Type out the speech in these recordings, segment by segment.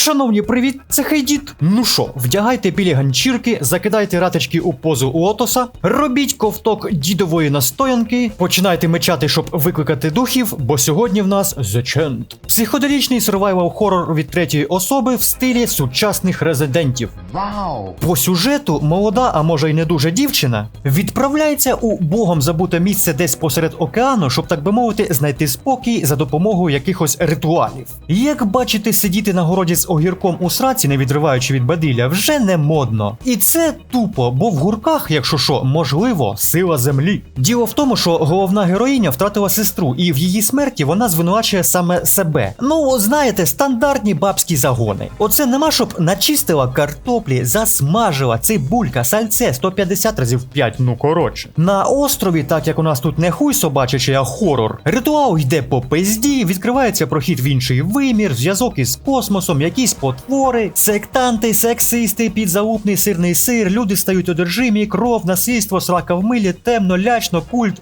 Шановні, привіт, це Хейдіт. Ну що, вдягайте білі ганчірки, закидайте ратички у позу лотоса, робіть ковток дідової настоянки, починайте мечати, щоб викликати духів, бо сьогодні в нас The Chant. Психоделічний survival хоррор від третьої особи в стилі сучасних резидентів. Вау! По сюжету молода, а може й не дуже дівчина, відправляється у богом забуте місце десь посеред океану, щоб так би мовити, знайти спокій за допомогою якихось ритуалів. Як бачите, сидіти на городі з огірком у сраці, не відриваючи від бадилля, вже не модно. І це тупо, бо в гурках, якщо що, можливо, сила землі. Діло в тому, що головна героїня втратила сестру, і в її смерті вона звинувачує саме себе. Ну, знаєте, стандартні бабські загони. Оце нема, щоб начистила картоплі, засмажила цибулька, сальце 150 разів 5, ну коротше. На острові, так як у нас тут не хуй собачачий, а хорор, ритуал йде по пизді, відкривається прохід в інший вимір, зв'язок із космосом, якісь потвори, сектанти, сексисти, підзаупний сирний сир, люди стають одержимі, кров, насильство, срака в милі, темно, лячно, культ.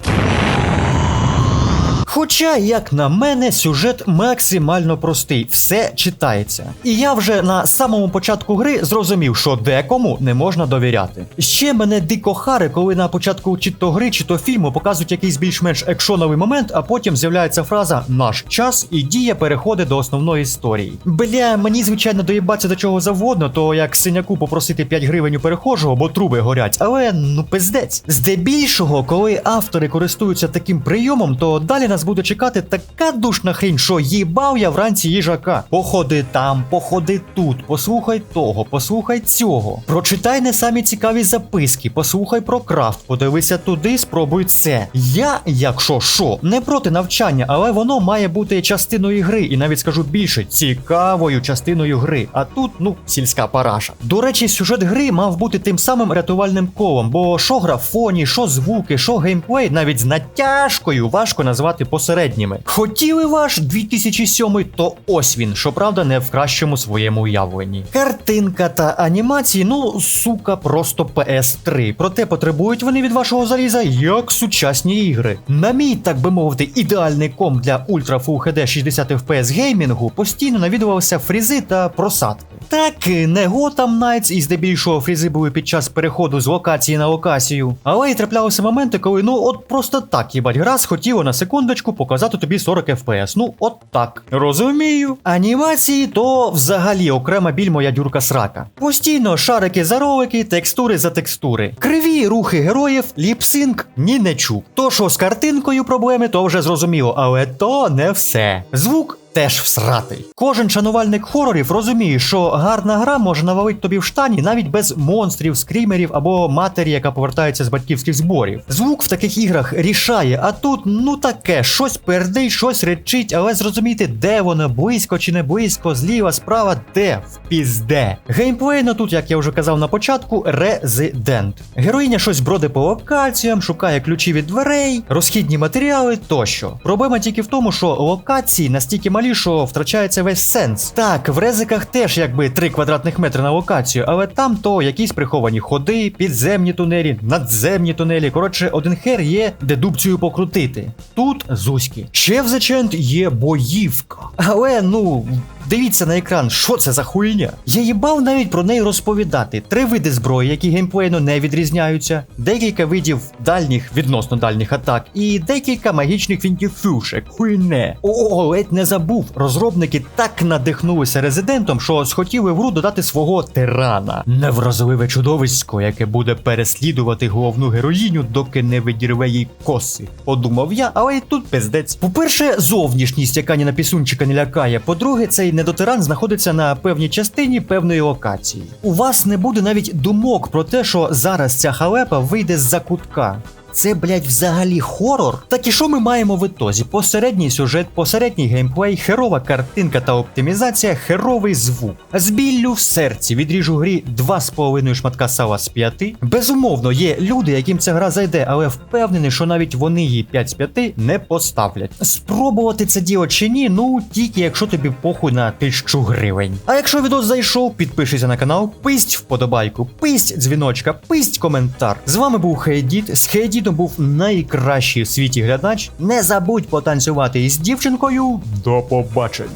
Хоча, як на мене, сюжет максимально простий, все читається. І я вже на самому початку гри зрозумів, що декому не можна довіряти. Ще мене дико хари, коли на початку чи то гри, чи то фільму показують якийсь більш-менш екшоновий момент, а потім з'являється фраза Наш час і дія переходить до основної історії. Бля, мені звичайно доїбаться до чого завгодно, то як синяку попросити 5 гривень у перехожого, бо труби горять, але ну пиздець. Здебільшого, коли автори користуються таким прийомом, то далі нас буде чекати така душна хрінь, що їбав я вранці їжака. Походи там, походи тут, послухай того, послухай цього. Прочитай не самі цікаві записки, послухай про крафт, подивися туди, спробуй це. Я, якщо що, не проти навчання, але воно має бути частиною гри, і навіть скажу більше, цікавою частиною гри. А тут, ну, сільська параша. До речі, сюжет гри мав бути тим самим рятувальним колом, бо що графоні, що звуки, що геймплей, навіть з натяжкою важко назвати посередніми. Хотіли ваш 2007, то ось він, щоправда, не в кращому своєму уявленні. Картинка та анімації, ну сука, просто PS3. Проте потребують вони від вашого заліза як сучасні ігри. На мій, так би мовити, ідеальний комп для Ultra Full HD 60 FPS геймінгу постійно навідувалися фрізи та просадки. Так, не Gotham Knights і здебільшого фрізи були під час переходу з локації на локацію. Але й траплялися моменти, коли ну от просто так їбать гра схотіла на секундочку показати тобі 40 FPS. Ну, от так. Розумію. Анімації то взагалі окрема біль моя дюрка срака. Постійно шарики за ролики, текстури за текстури. Криві рухи героїв, ліпсинг ні не чув. То, що з картинкою проблеми, то вже зрозуміло, але то не все. Звук теж всратий. Кожен шанувальник хорорів розуміє, що гарна гра може навалити тобі в штані навіть без монстрів, скрімерів або матері, яка повертається з батьківських зборів. Звук в таких іграх рішає, а тут ну таке, щось пердить, щось речить, але зрозуміти, де воно, близько чи не близько, зліва, справа, де в пізде. Геймплейно тут, як я вже казав на початку, резидент. Героїня щось броде по локаціям, шукає ключі від дверей, розхідні матеріали тощо. Проблема тільки в тому, що локації настільки малі, що втрачається весь сенс. Так, в резиках теж якби 3 квадратних метри на локацію, але там то якісь приховані ходи, підземні тунелі, надземні тунелі. Коротше, один хер є дедукцію покрутити. Тут зузьки. Ще в зачент є боївка. Але ну. Дивіться на екран, що це за хуйня? Я їбав навіть про неї розповідати. Три види зброї, які геймплейно не відрізняються, декілька видів дальніх, відносно дальніх атак, і декілька магічних фінтіфюшек. Хуйне. О, ледь не забув. Розробники так надихнулися резидентом, що схотіли в гру додати свого тирана. Невразливе чудовисько, яке буде переслідувати головну героїню, доки не видірве їй коси. Подумав я, але й тут пиздець. По-перше, зовнішність, яка ні на пісунчика не лякає. По-друге, цей недотиран знаходиться на певній частині певної локації. У вас не буде навіть думок про те, що зараз ця халепа вийде з-за кутка. Це, блядь, взагалі хорор? Так і що ми маємо в ітозі? Посередній сюжет, посередній геймплей, херова картинка та оптимізація, херовий звук. З біллю в серці відріжу грі 2,5 шматка сала з 5. Безумовно, є люди, яким ця гра зайде, але впевнений, що навіть вони її 5 з 5 не поставлять. Спробувати це діло чи ні, ну тільки якщо тобі похуй на 1000 гривень. А якщо відос зайшов, підпишися на канал, писть вподобайку, писть дзвіночка, писть коментар. З вами був Хейдіт. З Хейдітом був найкращий в світі глядач. Не забудь потанцювати із дівчинкою. До побачення.